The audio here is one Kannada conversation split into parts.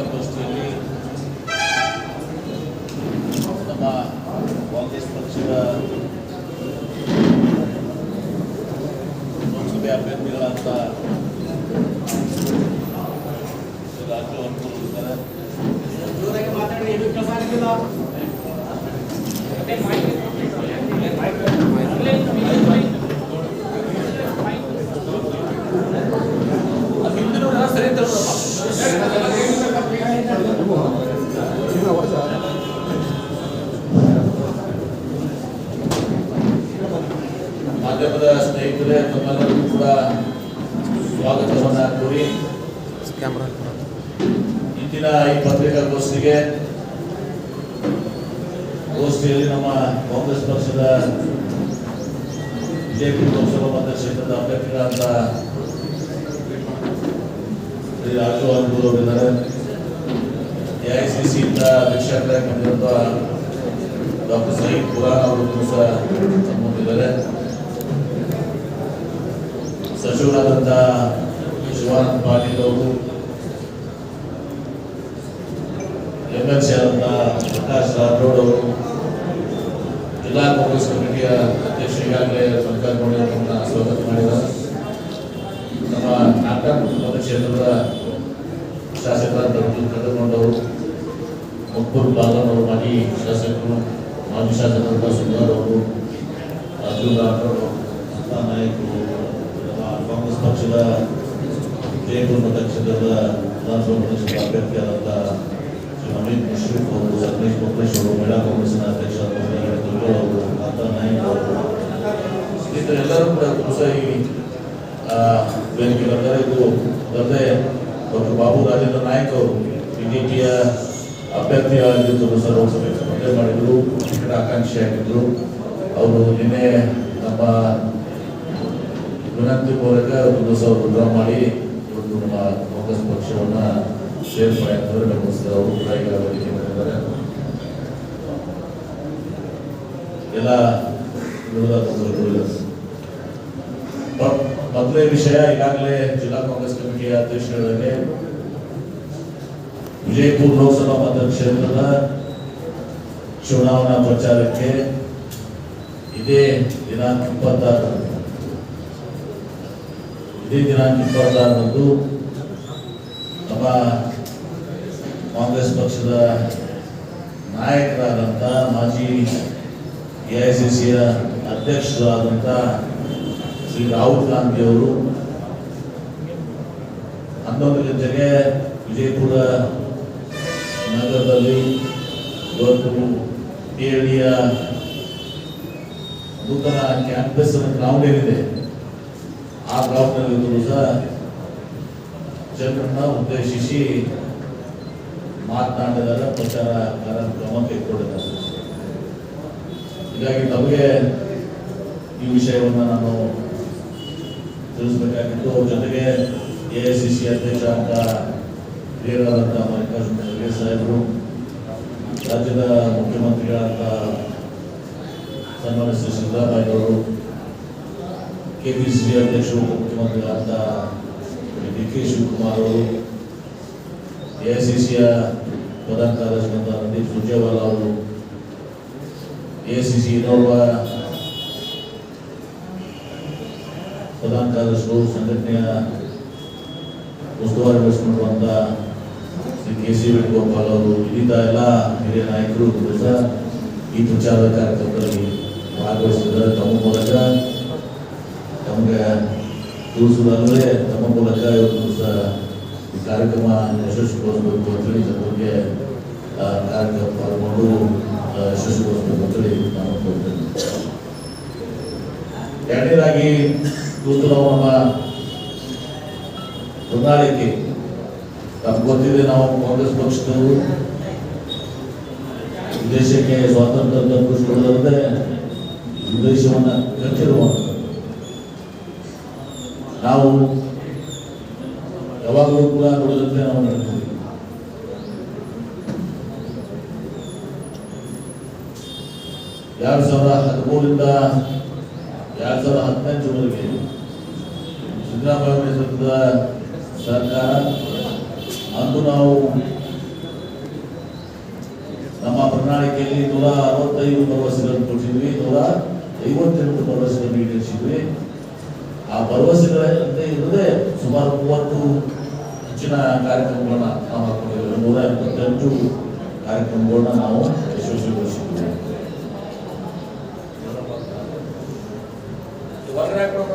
ಪತ್ರಿಕಾಗೋಷ್ಠಿಯಲ್ಲಿ ನಮ್ಮ ಕಾಂಗ್ರೆಸ್ ಪಕ್ಷದ ಲೋಕಸಭೆ ಅಭ್ಯರ್ಥಿಗಳಾದ ರಾಜು ಅನುಕೂಲ ಕೋರಿ ಇಂದಿನ ಈ ಪತ್ರಿಕಾಗೋಷ್ಠಿಗೆ ಗೋಷ್ಠಿಯಲ್ಲಿ ನಮ್ಮ ಕಾಂಗ್ರೆಸ್ ಪಕ್ಷದ ಬಿಜೆಪಿ ಲೋಕಸಭಾ ಮತಕ್ಷೇತ್ರದ ಅಭ್ಯರ್ಥಿಗಳಾದ ಶ್ರೀ ರಾಜು ಅನುಕೂಲ್ ಅವರಿದ್ದಾರೆ ಎಐಸಿಸಿಯಿಂದ ಅಧ್ಯಕ್ಷರಾಗಿ ಬಂದಿರುವಂತಹ ಡಾಕ್ಟರ್ ಸಯೀದ್ ಕುರಾನ್ ಅವರು ಸಹ ಸಚಿವರಾದಂಥ ಶಿವಾನಂದ ಪಾಟೀಲ್ ಅವರು ಎಂ ಎಲ್ ಸಿ ಆದಂಥ ಪ್ರಕಾಶ್ ರಾಠೋಡ್ ಅವರು ಜಿಲ್ಲಾ ಕಾಂಗ್ರೆಸ್ ಕಮಿಟಿಯ ಅಧ್ಯಕ್ಷ ಈಗಾಗಲೇ ಸರ್ಕಾರ ಗೌಡ ಅವರನ್ನ ಸ್ವಾಗತ ಮಾಡಿದ್ದಾರೆ ನಮ್ಮ ನಾಟಕ ಮತಕ್ಷೇತ್ರದ ಶಾಸಕರಾದ ಕದಗೊಂಡವರು ಮುಕ್ಕೂರು ಬಾಲನ್ ಅವರು ಮಾಜಿ ಶಾಸಕರು ಮಾಜಿ ಶಾಸಕರಾದ ಸುಂದರ್ ಅವರು ರಾಠೋಡ್ ಅಂತ ನಾಯಕರು ನಮ್ಮ ಕಾಂಗ್ರೆಸ್ ಪಕ್ಷದ ಜಯಪುರ ಮತಕ್ಷೇತ್ರದ ವಿಧಾನಸಭಾ ಮತಕ್ಷೇತ್ರದ ಅಭ್ಯರ್ಥಿಯಾದಂಥ ಶ್ರೀ ಅಮಿತ್ ಮುಶ್ರೀಫ್ ಅವರು ಸತೀಶ್ ಮುಖೇಶ್ ಅವರು ಮಹಿಳಾ ಕಾಂಗ್ರೆಸ್ನ ಅಧ್ಯಕ್ಷ ದುರ್ಗಾ ಅವರು ಮಾತಾ ನಾಯಕ್ ಅವರು ಸ್ನೇಹಿತರೆ ಎಲ್ಲರೂ ಕೂಡ ವೇದಿಕೆ ಬರ್ತಾರೆ ಇದು ಅದಲ್ಲದೆ ಡಾಕ್ಟರ್ ಬಾಬು ರಾಜೇಂದ್ರ ನಾಯಕ್ ಅವರು ಬಿಜೆಪಿಯ ಅಭ್ಯರ್ಥಿಯಾಗಿದ್ದರು ಸರ್ ಸ್ಪರ್ಧೆ ಮಾಡಿದ್ರು ಟಿಕೆಟ್ ಆಕಾಂಕ್ಷಿಯಾಗಿದ್ದರು ಅವರು ನಿನ್ನೆ ನಮ್ಮ ವಿನಂತಿ ಮೂಲಕ ಒಂದು ಡ್ರಾ ಮಾಡಿ ಇವತ್ತು ನಮ್ಮ ಕಾಂಗ್ರೆಸ್ ಪಕ್ಷವನ್ನ ಸೇರ್ಪಡೆ ಅಂತಂದ್ರೆ ಗಮನಿಸಿದ್ದಾರೆ ಅವರು ಕೂಡ ಈಗ ವೇದಿಕೆ ಮಾಡಿದ್ದಾರೆ ಎಲ್ಲ ವಿಷಯ ಈಗಾಗಲೇ ಜಿಲ್ಲಾ ಕಾಂಗ್ರೆಸ್ ಕಮಿಟಿಯ ಅಧ್ಯಕ್ಷರಿಗೆ ವಿಜಯಪುರ ಲೋಕಸಭಾ ಮತಕ್ಷೇತ್ರದ ಚುನಾವಣಾ ಪ್ರಚಾರಕ್ಕೆ ಇದೇ ದಿನಾಂಕ ಇಪ್ಪತ್ತಾರು ಇದೇ ದಿನಾಂಕ ಇಪ್ಪತ್ತಾರರಂದು ನಮ್ಮ ಕಾಂಗ್ರೆಸ್ ಪಕ್ಷದ ನಾಯಕರಾದಂಥ ಮಾಜಿ ಎ ಐಸಿಸಿಯ ಅಧ್ಯಕ್ಷರಾದಂಥ ಶ್ರೀ ರಾಹುಲ್ ಗಾಂಧಿ ಅವರು ಹನ್ನೊಂದು ಗಂಟೆಗೆ ವಿಜಯಪುರ ನಗರದಲ್ಲಿ ಇವತ್ತು ಟಿಎಡಿಯ ನೂತನ ಕ್ಯಾಂಪಸ್ ಗ್ರೌಂಡ್ ಏನಿದೆ ಆ ಬ್ಲಾಕ್ನಲ್ಲಿದ್ದರೂ ಸಹ ಜನರನ್ನ ಉದ್ದೇಶಿಸಿ ಮಾತನಾಡಿದಾರೆ ಪ್ರಚಾರ ಕಾರ್ಯಕ್ರಮ ಕೈಗೊಂಡಿದ್ದಾರೆ. ಹೀಗಾಗಿ ನಮಗೆ ಈ ವಿಷಯವನ್ನು ನಾನು ತಿಳಿಸಬೇಕಾಗಿತ್ತು. ಜೊತೆಗೆ ಎ ಐ ಸಿ ಸಿ ಅಧ್ಯಕ್ಷ ಅಂತ ಹಿರಿಯರಾದಂಥ ಮಲ್ಲಿಕಾರ್ಜುನ ಖರ್ಗೆ ಸಾಹೇಬರು, ರಾಜ್ಯದ ಮುಖ್ಯಮಂತ್ರಿಗಳಾದಂಥ ಸನ್ಮಾನ್ಯ ಶ್ರೀ ಸಿದ್ದರಾಮಯ್ಯ ಅವರು ಕೆ ಪಿ ಸಿ ಸಿ ಅಧ್ಯಕ್ಷರು ಮುಖ್ಯಮಂತ್ರಿಗಳಾದ ಡಿ ಕೆ ಶಿವಕುಮಾರ್ ಅವರು ಎ ಪ್ರಧಾನ ಕಾರ್ಯದರ್ಶಿಯಾದ ರಣದೀಪ್ ಸುರ್ಜೇವಾಲಾ ಅವರು ಎ ಇನ್ನೋರ್ವ ಪ್ರಧಾನ ಕಾರ್ಯದರ್ಶಿಗಳು ಸಂಘಟನೆಯ ಉಸ್ತುವಾರಿ ವಹಿಸಿಕೊಳ್ಳುವಂತ ಶ್ರೀ ಕೆ ಸಿ ವೇಣುಗೋಪಾಲ್ ಅವರು ಇಲ್ಲಿಂದ ಎಲ್ಲ ಹಿರಿಯ ನಾಯಕರು ಕೂಡ ಈ ಪ್ರಚಾರದ ಕಾರ್ಯಕ್ರಮದಲ್ಲಿ ಭಾಗವಹಿಸಿದ್ದಾರೆ ತಮ್ಮ ತಮಗೆ ತಿಳಿಸುವುದಾದರೆ ತಮ್ಮ ಮೂಲಕ ಇವತ್ತು ಸಹ ಈ ಕಾರ್ಯಕ್ರಮ ಯಶಸ್ವಿಗೊಳಿಸಬೇಕು ಅಂತೇಳಿ ಜನರಿಗೆ ಕಾರ್ಯಕ್ರಮ ಪಾಲ್ಗೊಂಡು ಯಶಸ್ವಿಗೊಳಿಸಬೇಕು ಅಂತೇಳಿ ನಾನು ಕೋರ್ತೇನೆ ಎರಡನೇದಾಗಿ ಇವತ್ತು ನಾವು ನಮ್ಮ ಹೊಂದಾಣಿಕೆ ನಮ್ಗೆ ಗೊತ್ತಿದೆ ನಾವು ಕಾಂಗ್ರೆಸ್ ಪಕ್ಷದವರು. ದೇಶಕ್ಕೆ ಸ್ವಾತಂತ್ರ್ಯ ತಲುಪಿಸಿಕೊಳ್ಳದಂತೆ ದೇಶವನ್ನು ಕಟ್ಟಿರುವ ನಾವು ಯಾವಾಗಲೂ ಕೂಡ ನೋಡಿದಂತೆ ನಾವು ನಡ್ತೀವಿ. ಎರಡ್ ಸಾವಿರದ ಹದಿಮೂರರಿಂದ ಎರಡ್ ಸಾವಿರದ ಹದಿನೆಂಟರವರೆಗೆ ಸಿದ್ದರಾಮಯ್ಯ ನೇತೃತ್ವದ ಸರ್ಕಾರ, ಅಂದು ನಾವು ನಮ್ಮ ಪ್ರಣಾಳಿಕೆಯಲ್ಲಿ ನೂರ ಅರವತ್ತೈದು ಭರವಸೆಗಳನ್ನು ಕೊಟ್ಟಿದ್ವಿ, ನೂರ ಐವತ್ತೆಂಟು ಭರವಸೆಗಳನ್ನು ಈಡೇರಿಸಿದ್ವಿ. ಆ ಭರವಸೆಗಳಂತೆ ಇರದೆ ಸುಮಾರು ಮೂವತ್ತು ಹೆಚ್ಚಿನ ಕಾರ್ಯಕ್ರಮಗಳನ್ನ ನಾವು ಹಾಕೊಂಡಿದ್ದೇವೆ ನೂರ ಎಪ್ಪತ್ತೆಂಟು ಕಾರ್ಯಕ್ರಮಗಳನ್ನ ನಾವು ಯಶಸ್ವಿಗೊಳಿಸಿದ್ದೇವೆ ಹೊರಗಡೆ ಹಾಕೋಣ.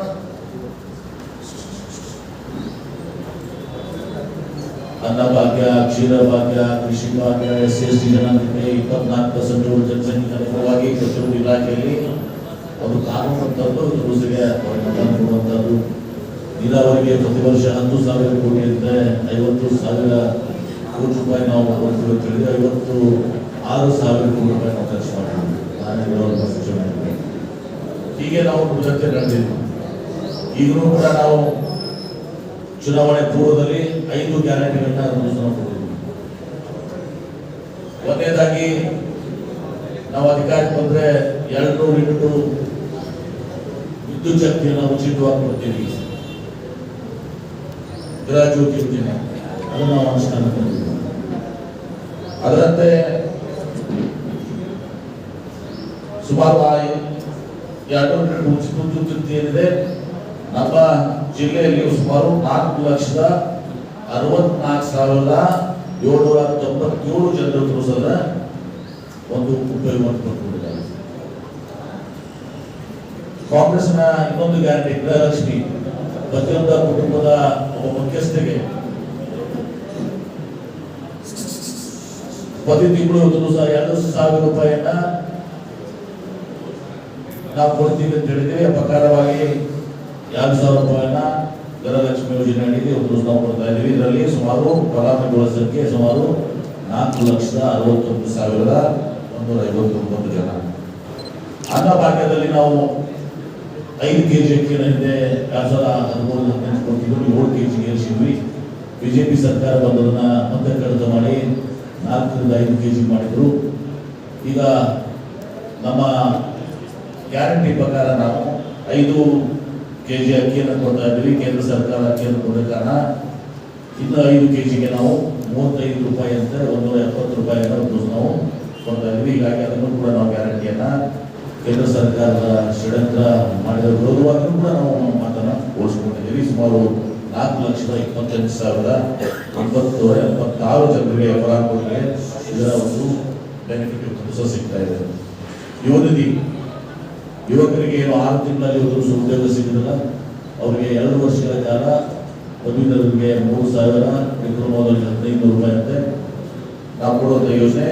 ಅನ್ನಭಾಗ್ಯ ಕ್ಷೀರ ಭಾಗ್ಯ ಕೃಷಿ ಭಾಗ್ಯ ಎಸ್ ಎಸ್ ಟಿ ಜನಾಂಗಕ್ಕೆ ಇಪ್ಪತ್ನಾಲ್ಕು ಪರ್ಸೆಂಟ್ ಜನಸಂಖ್ಯೆ ಅನುಗುಣವಾಗಿ ಪ್ರತಿಯೊಂದು ಇಲಾಖೆಯಲ್ಲಿ ತಂದು ರೂಲ್ಸ್ಗೆ ಅವರಿಗೆ ಕೊಡುವಂಥದ್ದು ನೀರಾವರಿಗೆ ಪ್ರತಿ ವರ್ಷ ಹತ್ತು ಸಾವಿರ ಕೋಟಿ ಅಂದರೆ ಐವತ್ತು ಸಾವಿರ ಕೋಟಿ ರೂಪಾಯಿ ನಾವು ಕೊಡ್ತೀವಿ ಹೇಳಿದ್ರೆ ಐವತ್ತು ಆರು ಸಾವಿರ ಕೋಟಿ ರೂಪಾಯಿ ನಾವು ಖರ್ಚು ಮಾಡಿದ್ವಿ ಹೀಗೆ ನಾವು ಜೊತೆ ನಡೆದಿದ್ವಿ. ಈಗಲೂ ಕೂಡ ನಾವು ಚುನಾವಣೆ ಪೂರ್ವದಲ್ಲಿ ಐದು ಗ್ಯಾರಂಟಿಗಳನ್ನ ಕೊಟ್ಟಿದ್ವಿ. ಒಂದನೇದಾಗಿ ನಾವು ಅಧಿಕಾರಕ್ಕೆ ಬಂದ್ರೆ ಎರಡು ಯೂನಿಟ್ ವಿದ್ಯುತ್ ಶಕ್ತಿಯನ್ನು ಉಚಿತವಾಗಿ ಕೊಡ್ತೀವಿ ಜ್ಯೋತಿ ಯೋಜನೆ ಅದನ್ನು ನಾವು ಅನುಷ್ಠಾನ ಅದರಂತೆ ಸುಮಾರು ಎರಡು ಉಚಿತ ಏನಿದೆ, ನಮ್ಮ ಜಿಲ್ಲೆಯಲ್ಲಿ ಸುಮಾರು ನಾಲ್ಕು ಲಕ್ಷದ ಅರವತ್ನಾಲ್ಕು ಸಾವಿರದ ಏಳ್ನೂರ ತೊಂಬತ್ತೇಳು ಜನರು ಒಂದು ಉಪಯೋಗ ಮಾಡಿಕೊಂಡಿದ್ದಾರೆ. ಕಾಂಗ್ರೆಸ್ನ ಇನ್ನೊಂದು ಗ್ಯಾರಂಟಿ ಗೃಹಲಕ್ಷ್ಮಿ ಪ್ರತಿಯೊಂದ ಕುಟುಂಬದ ಒಬ್ಬ ಮುಖ್ಯಸ್ಥರಿಗೆ ಪ್ರತಿ ತಿಂಗಳು ಎರಡು ಸಾವಿರ ರೂಪಾಯಿಯನ್ನ ನಾವು ಕೊಡ್ತೀವಿ ಅಂತ ಹೇಳಿದ್ರೆ ಪ್ರಕಾರವಾಗಿ ಎರಡು ಸಾವಿರ ರೂಪಾಯಿಯನ್ನ ಗೃಹಲಕ್ಷ್ಮಿ ಯೋಜನೆ ಅಡಿಯಲ್ಲಿ ಒಂದು ನಾವು ಕೊಡ್ತಾ ಇದ್ದೀವಿ. ಇದರಲ್ಲಿ ಸುಮಾರು ಫಲಾನುಭವಿಗಳ ಸಂಖ್ಯೆ ಸುಮಾರು ನಾಲ್ಕು ಲಕ್ಷದ ಅರವತ್ತೊಂದು ಸಾವಿರದ ಒಂದೂರ ಐವತ್ತೊಂಬತ್ತು ಜನ. ಅನ್ನ ಭಾಗ್ಯದಲ್ಲಿ ನಾವು ಐದು ಕೆ ಜಿ ಅಕ್ಕಿಯನ್ನು ಹಿಂದೆ ಎರಡು ಸಾವಿರ ಹದಿಮೂರು ಹದಿನೆಂಟು ಕೊಟ್ಟಿದ್ದು ಏಳು ಕೆ ಜಿಗೆ ಏರಿಸಿದ್ವಿ ಬಿಜೆಪಿ ಸರ್ಕಾರ ಬಂದದನ್ನ ಮತ್ತೆ ಕಡಿತ ಮಾಡಿ ನಾಲ್ಕರಿಂದ ಐದು ಕೆ ಜಿ ಮಾಡಿದ್ರು. ಈಗ ನಮ್ಮ ಗ್ಯಾರಂಟಿ ಪ್ರಕಾರ ನಾವು ಐದು ಕೆ ಜಿ ಅಕ್ಕಿಯನ್ನು ಕೊಡ್ತಾ ಇದ್ದೀವಿ. ಕೇಂದ್ರ ಸರ್ಕಾರ ಅಕ್ಕಿಯನ್ನು ಕೊಡೋ ಕಾರಣ ಇನ್ನು ಐದು ಕೆ ಜಿಗೆ ನಾವು ಮೂವತ್ತೈದು ರೂಪಾಯಿ ಅಂತ ಒಂದೂರ ಎಪ್ಪತ್ತು ರೂಪಾಯಿಯನ್ನು ನಾವು ಕೊಡ್ತಾ ಇದ್ದೀವಿ. ಹೀಗಾಗಿ ಅದನ್ನು ಕೂಡ ನಾವು ಗ್ಯಾರಂಟಿಯನ್ನ ಕೇಂದ್ರ ಸರ್ಕಾರದ ಷಡ್ಯಂತ್ರ ಮಾಡಿದ ವಿರೋಧವಾಗಿಯೂ ಕೂಡ ನಾವು ನಮ್ಮ ಮಾತನ್ನು ಓಡಿಸ್ಕೊಂಡಿದ್ದೀವಿ ಸುಮಾರು ನಾಲ್ಕು ಲಕ್ಷದ ಇಪ್ಪತ್ತೆಂಟು ಸಾವಿರದ ಒಂಬತ್ತು ಎಪ್ಪತ್ತಾರು ಜನರಿಗೆ ಫಲಾನುಭವಿಗಳಿಗೆ ಇದರ ಒಂದು ಬೆನಿಫಿಟ್ ಕೆಲಸ ಸಿಗ್ತಾ ಇದೆ. ಯುವನಿಧಿ ಯುವಕರಿಗೆ ಏನು ಆರು ತಿಂಗಳಲ್ಲಿ ಒಂದು ಉದ್ಯೋಗ ಸಿಗಲಿಲ್ಲ ಅವರಿಗೆ ಎರಡು ವರ್ಷಗಳ ಕಾಲ ಪದವೀಧರರಿಗೆ ಮೂರು ಸಾವಿರ ಡಿಪ್ಲೊಮಾದಲ್ಲಿ ಹದಿನೈದು ರೂಪಾಯಿ ಅಂತೆ. ನಾವು ಕೊಡುವಂಥ ಯೋಜನೆ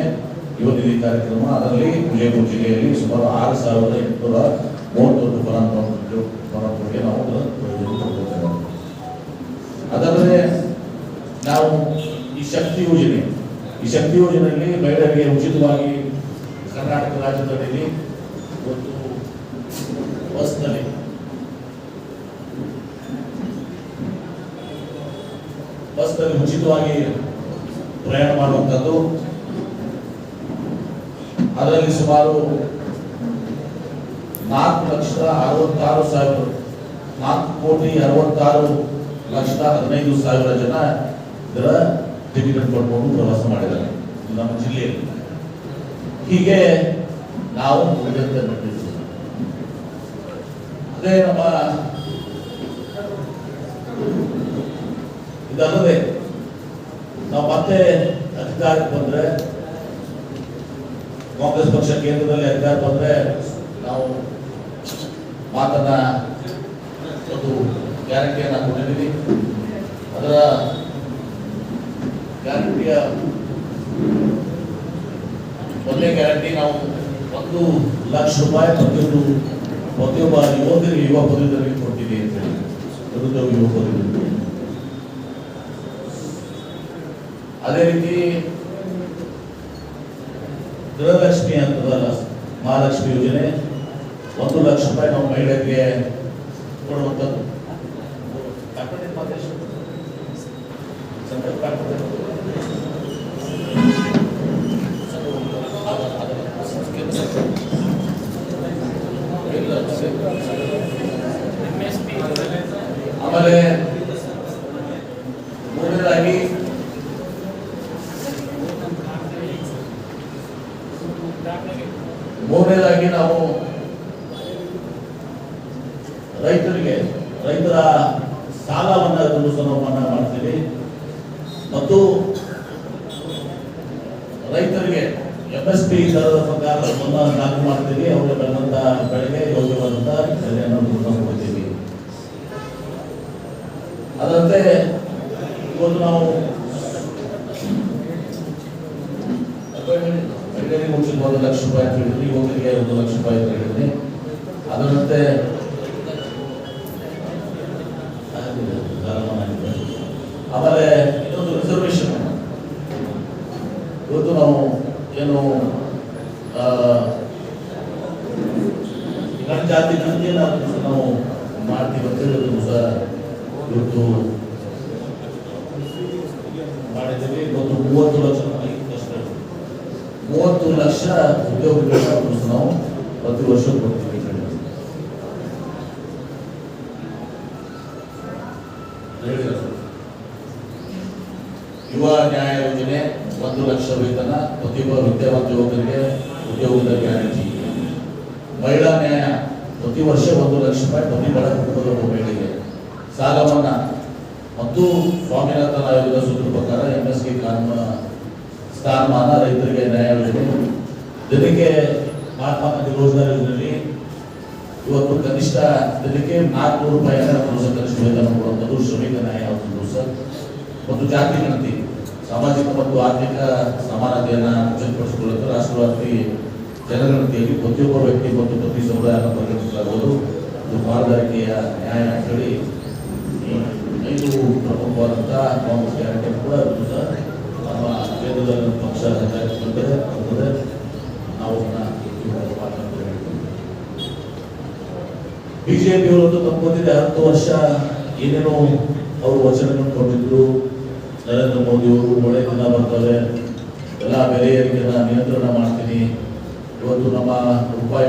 ನಿಧಿ ಕಾರ್ಯಕ್ರಮ, ಅದರಲ್ಲಿ ವಿಜಯಪುರ ಜಿಲ್ಲೆಯಲ್ಲಿ ಸುಮಾರು ಆರು ಸಾವಿರದ ಎಂಟುನೂರ ಮೂವತ್ತೊಂದು ಫಲಾನುಭವಿಗಳು ಫಲಾನುಭವಿಗೆ ನಾವು ಅದನ್ನು ಅದಲ್ಲದೆ ನಾವು ಈ ಶಕ್ತಿ ಯೋಜನೆ, ಈ ಶಕ್ತಿ ಯೋಜನೆಯಲ್ಲಿ ಮಹಿಳೆಯರಿಗೆ ಉಚಿತವಾಗಿ ಕರ್ನಾಟಕ ರಾಜ್ಯದಲ್ಲಿ ಒಂದು ಬಸ್ನಲ್ಲಿ ಬಸ್ನಲ್ಲಿ ಉಚಿತವಾಗಿ ಪ್ರಯಾಣ ಮಾಡುವಂಥದ್ದು ಅದರಲ್ಲಿ ಸುಮಾರು ನಾಲ್ಕು ಲಕ್ಷದ ಅರವತ್ತಾರು ಸಾವಿರ, ನಾಲ್ಕು ಕೋಟಿ ಅರವತ್ತಾರು ಲಕ್ಷದ ಹದಿನೈದು ಸಾವಿರ ಜನ ಇದರ ಟಿಕೆಟ್ ಪಡ್ಕೊಂಡು ಪ್ರವಾಸ ಮಾಡಿದ್ದಾರೆ ನಮ್ಮ ಜಿಲ್ಲೆಯಲ್ಲಿ. ಹೀಗೆ ನಾವು ಉಳಿದಂತೆ ಮಾಡಿದ್ದೀವಿ ಅದೇ ನಮ್ಮ ಇದಲ್ಲದೆ ನಾವು ಮತ್ತೆ ಅಧಿಕಾರಕ್ಕೆ ಬಂದ್ರೆ ಕಾಂಗ್ರೆಸ್ ಪಕ್ಷ ಕೇಂದ್ರದಲ್ಲಿ ಅಧಿಕಾರ ಬಂದ್ರೆ ನಾವು ಮಾತನ್ನ ಒಂದು ಗ್ಯಾರಂಟಿಯನ್ನ ಕೊಟ್ಟಿದ್ದೀವಿ. ಅದರ ಗ್ಯಾರಂಟಿಯ ಒಂದೇ ಗ್ಯಾರಂಟಿ ನಾವು ಒಂದು ಲಕ್ಷ ರೂಪಾಯಿ ಪ್ರತಿಯೊಂದು ಪ್ರತಿಯೊಬ್ಬ ಯುವಕರಿಗೆ, ಯುವ ಪದವೀಧರಿಗೆ ಕೊಟ್ಟಿದೆ ಅಂತ ಹೇಳಿ. ನಿರುದ್ಯೋಗ ಯುವ ಅದೇ ರೀತಿ ಗೃಹಲಕ್ಷ್ಮಿ ಅಂತದಲ್ಲ ಮಹಾಲಕ್ಷ್ಮಿ ಯೋಜನೆ ಒಂದು ಲಕ್ಷ ರೂಪಾಯಿ ನಾವು ಮಹಿಳೆಯರಿಗೆ ಕೊಡುವಂಥದ್ದು. ಕಾನ್ಫಿಡೆಂಟ್ ಮೂರನೇದಾಗಿ ನಾವು ರೈತರಿಗೆ, ರೈತರ ಸಾಲವನ್ನು ಸಮಾನ ಮಾಡ್ತೀವಿ. ಮತ್ತು ರೈತರಿಗೆ ಎಂ ಎಸ್ ಪಿ ದರದ ಪ್ರಕಾರ ಮಾಡ್ತೀವಿ. ಅವರಿಗೆ ಬಂದಂತಹ ಬೆಳೆಗೆ ಯೋಗ್ಯವಾದಂತಹ ಬೆಲೆಯನ್ನು ಕೊಡ್ತೀವಿ. ಅದರಂತೆ ಇವತ್ತು ನಾವು ಲಕ್ಷ ರೂಪಾಯಿ ಅಂತ ಹೇಳಿದ್ರಿ ಯುವಕರಿಗೆ ಒಂದು ಲಕ್ಷ ರೂಪಾಯಿ ಅಂತ ಹೇಳಿದ್ರಿ. ಅದರಂತೆ ಆಮೇಲೆ ಇನ್ನೊಂದು ರಿಸರ್ವೇಶನ್ ಇವತ್ತು ನಾವು ಏನು ಜಾತಿ ಗಣತಿಯನ್ನು ನಾವು ಮಾಡ್ತೀವಿ ಅಂತ ಹೇಳಿ ಸರ್ ಸಹ ಇವತ್ತು ಮಾಡಿದ್ದೀವಿ. ಇವತ್ತು ಮೂವತ್ತು ಲಕ್ಷ ಮೂವತ್ತು ಲಕ್ಷ ಉದ್ಯೋಗಗಳನ್ನು ನಾವು ಪ್ರತಿ ವರ್ಷ ಕೊಡ್ತೀವಿ. ಯುವ ನ್ಯಾಯ ಯೋಜನೆ ಒಂದು ಲಕ್ಷ ವೇತನ, ಪ್ರತಿಯೊಬ್ಬ ವಿದ್ಯಾವಂತ ಯುವಕರಿಗೆ ಉದ್ಯೋಗದ ಗ್ಯಾರಂಟಿ. ಮಹಿಳಾ ನ್ಯಾಯ ಪ್ರತಿ ವರ್ಷ ಒಂದು ಲಕ್ಷ ರೂಪಾಯಿ ಪ್ರತಿ ಬಡ ಕುಟುಂಬದ ಮಹಿಳೆಗೆ. ಸಾಲ ಮನ್ನಾ ಮತ್ತು ಸ್ವಾಮಿನಾಥನ್ ಆಯೋಗದ ಸೂತ್ರ ಪ್ರಕಾರ ಎಂ ಎಸ್ ಕೆ ಕಾನೂನು ಸ್ಥಾನಮಾನ ರೈತರಿಗೆ ನ್ಯಾಯ ಯೋಜನೆ ದಿನಕ್ಕೆ ಮಹಾತ್ಮ ಗಾಂಧಿ ರೋಜ್ಗಾರ್ ಯೋಜನೆಯಲ್ಲಿ ಇವತ್ತು ಕನಿಷ್ಠ ದಿನಕ್ಕೆ ನಾಲ್ಕುನೂರು ರೂಪಾಯಿ ಕನಿಷ್ಠ ವೇತನ ಕೊಡುವಂಥದ್ದು ಶ್ರಮಿಕ ನ್ಯಾಯ ಸರ್. ಮತ್ತು ಜಾತಿ ಗಣತಿ, ಸಾಮಾಜಿಕ ಮತ್ತು ಆರ್ಥಿಕ ಸಮಾನತೆಯನ್ನು ಖಚಿತಪಡಿಸಿಕೊಳ್ಳಲು ರಾಷ್ಟ್ರವ್ಯಾಪಿ ಜನಗಣತಿಯಲ್ಲಿ ಪ್ರತಿಯೊಬ್ಬ ವ್ಯಕ್ತಿ ಮತ್ತು ಪ್ರತಿ ಸಮುದಾಯವನ್ನು ಪರಿಗಣಿಸಲಾಗುವುದು. ಇದು ಪಾಲುದಾರಿಕೆಯ ನ್ಯಾಯ ಅಂತ ಹೇಳಿ ಈ ಐದು ಪ್ರಮುಖವಾದಂತಹ ಕಾಂಗ್ರೆಸ್ ಗ್ಯಾರಂಟಿ ಕೂಡ ಅದು ಸಹ ನಮ್ಮ ಕೇಂದ್ರದಲ್ಲಿ ನಮ್ಮ ಪಕ್ಷ ಜಾರಿಗೆ ಬಂದಿದೆ ಬರ್ತದೆ ನಾವು ಬಿಜೆಪಿ ತಮ್ಮ ಗೊತ್ತಿದೆ ಹತ್ತು ವರ್ಷ ಏನೇನೋ ಅವರು ವಚನಗಳನ್ನು ಕೊಟ್ಟಿದ್ರು. ನರೇಂದ್ರ ಮೋದಿ ಅವರು ಒಳ್ಳೆ ದಿನ ಬರ್ತಾರೆ ಎಲ್ಲ ಬೆಲೆ ಏರಿಕೆನ ನಿಯಂತ್ರಣ ಮಾಡ್ತೀನಿ. ಇವತ್ತು ನಮ್ಮ ರೂಪಾಯಿ